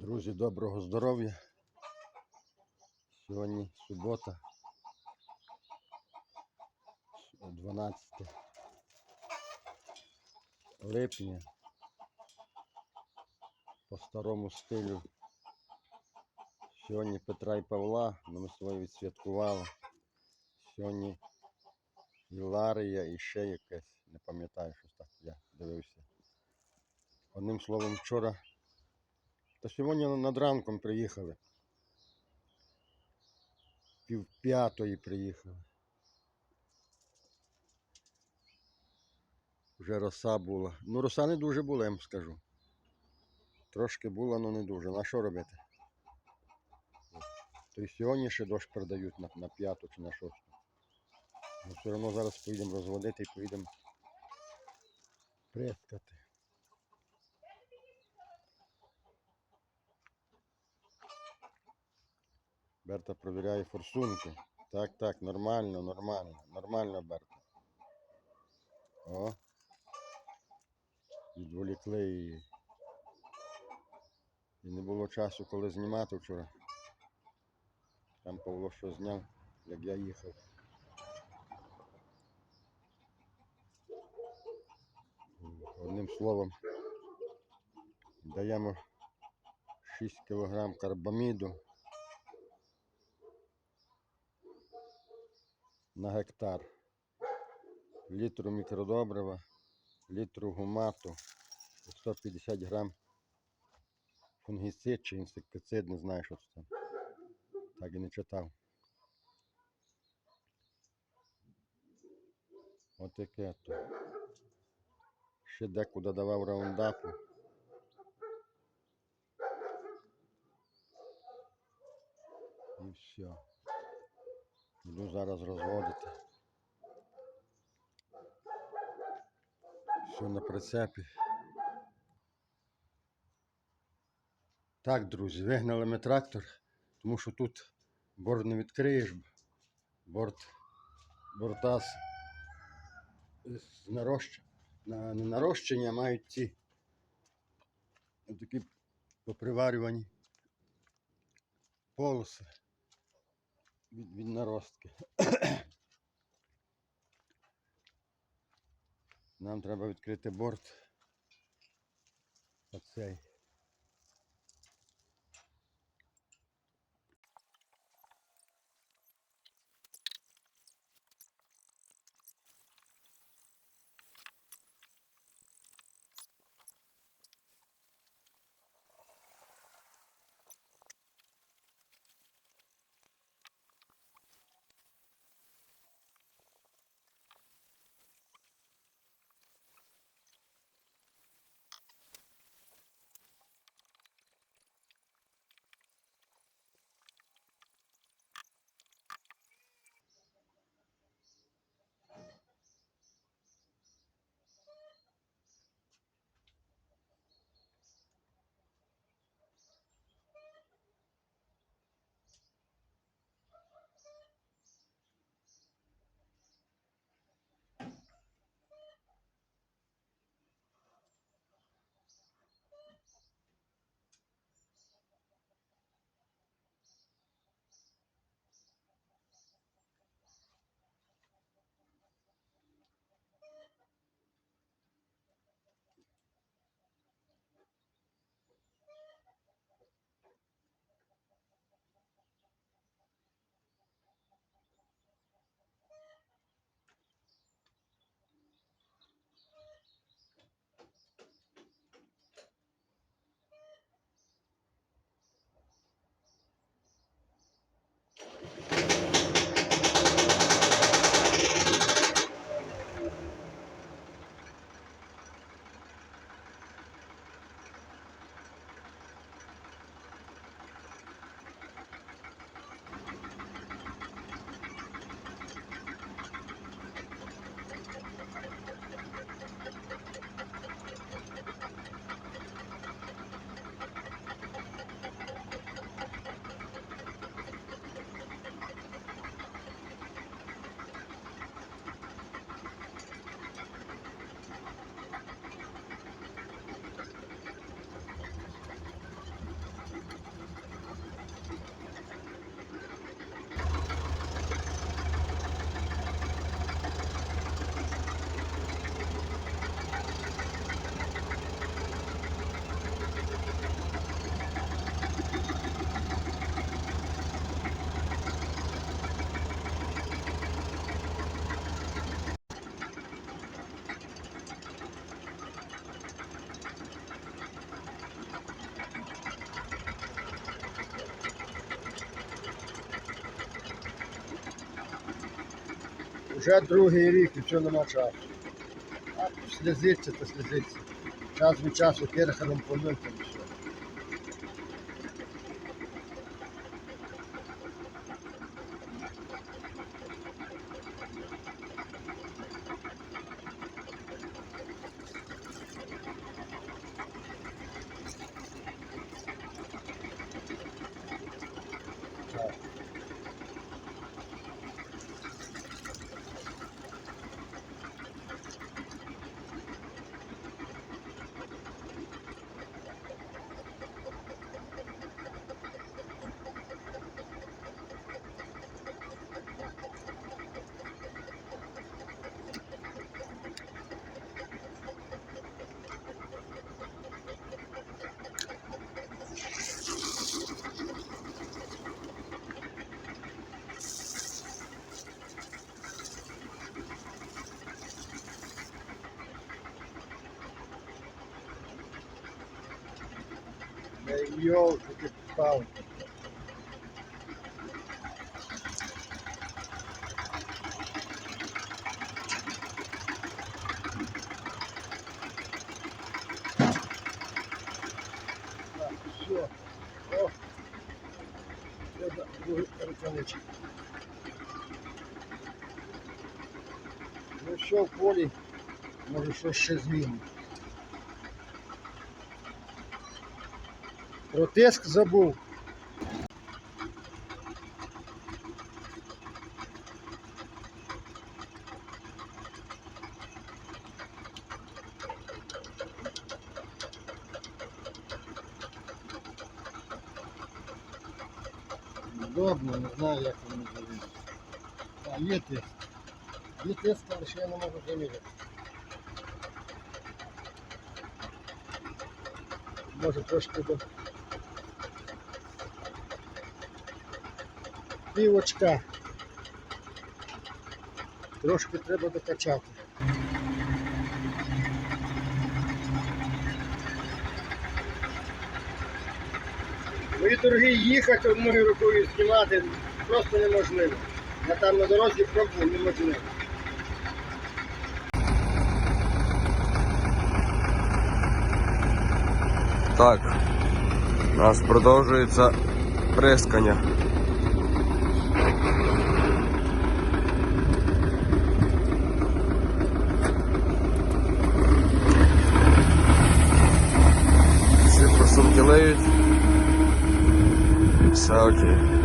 Друзі, доброго здоров'я. Сьогодні субота, 12 липня. По старому стилю. Сьогодні Петра і Павла, ми своє відсвяткували. Сьогодні Іларія і ще якесь, не пам'ятаю, що так я дивився. Одним словом, вчора та сьогодні над ранком приїхали. Пів п'ятої приїхали. Вже роса була. Ну, роса не дуже була, я вам скажу. Трошки була, але не дуже. На що робити? То сьогодні ще дощ передають на, на п'яту чи на шосту. Ну, все одно зараз поїдемо розводити і поїдемо прискати. Берта провіряє форсунки. Так, так, нормально, нормально, нормально, Берта. О. Відволікли її. І не було часу, коли знімати вчора. Там Павло що зняв, як я їхав. Одним словом, даємо 6 кг карбаміду. На гектар. Літру мікродобрива, літру гумату, 150 грам фунгіцид чи інсектицид, не знаю, що це там. Так і не читав. Отаке то. Ще декуди давав раундапу. І все. Буду зараз розводити. Все на прицепі. Так, друзі, вигнали ми трактор, тому що тут борт не відкриєш. Борт борта з нарощ... на, не нарощення мають ці такі поприварювані полоси від, від наростки. Нам треба відкрити борт. Оцей. Вже другий рік все нема часу. А слізиться, то слізиться. Час від часу керхером помилка і все. Ти палки. Так, все. О, треба другий рукавичок. Ну все, в полі, може щось ще змінить. Про тиск забув. Удобно, не знаю, як воно зробити. А, є тиск. Є тиск, але ще я не можу заміряти. Може трошки до півочка. Трошки треба докачати. Мої дорогі, їхати одною рукою знімати просто неможливо. Я там на дорозі пробував неможливо. Так, у нас продовжується прискання. lose. Soldier.